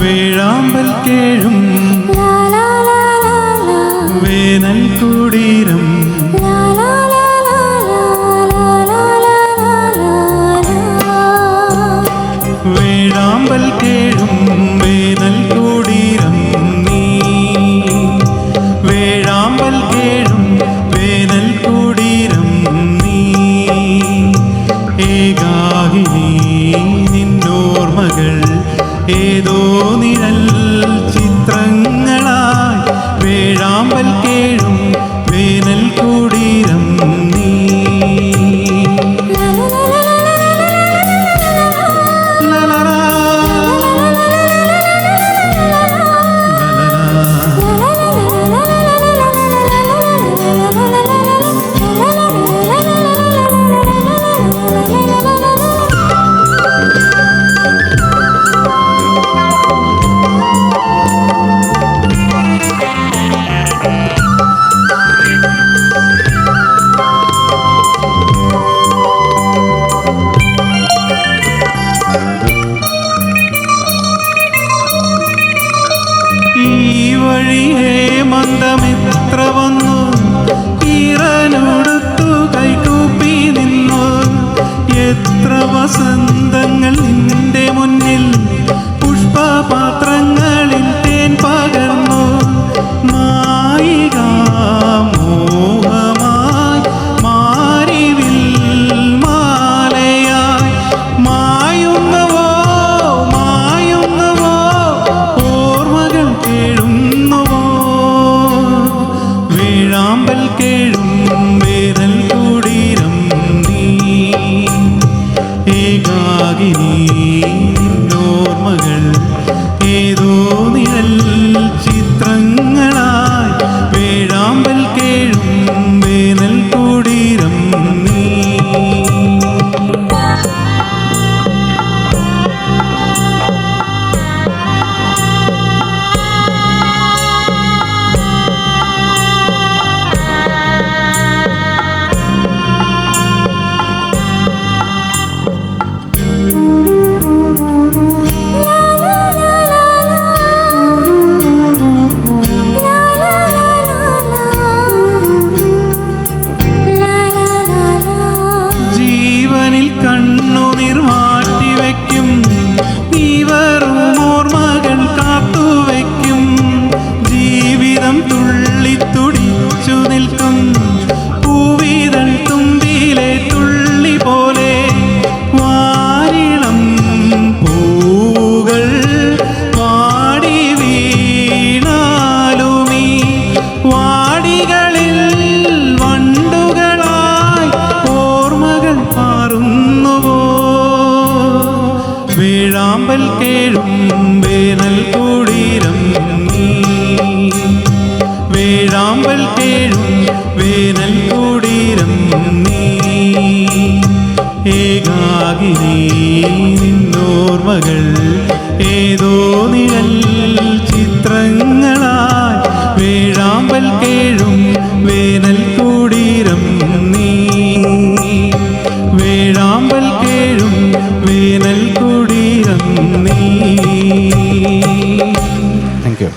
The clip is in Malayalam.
വേഴാമ്പൽ കേഴും വേനൽ കൂടി അവൻ കീഴ് y വേഴാമ്പൽ കേഴും വേനൽ കൂടീരം നീ. വേഴാമ്പൽ കേഴും വേനൽ കൂടീരം നീ. ഏകാകിനി നിന്നോർമകൾ ഏതോ നീ നീ. Thank you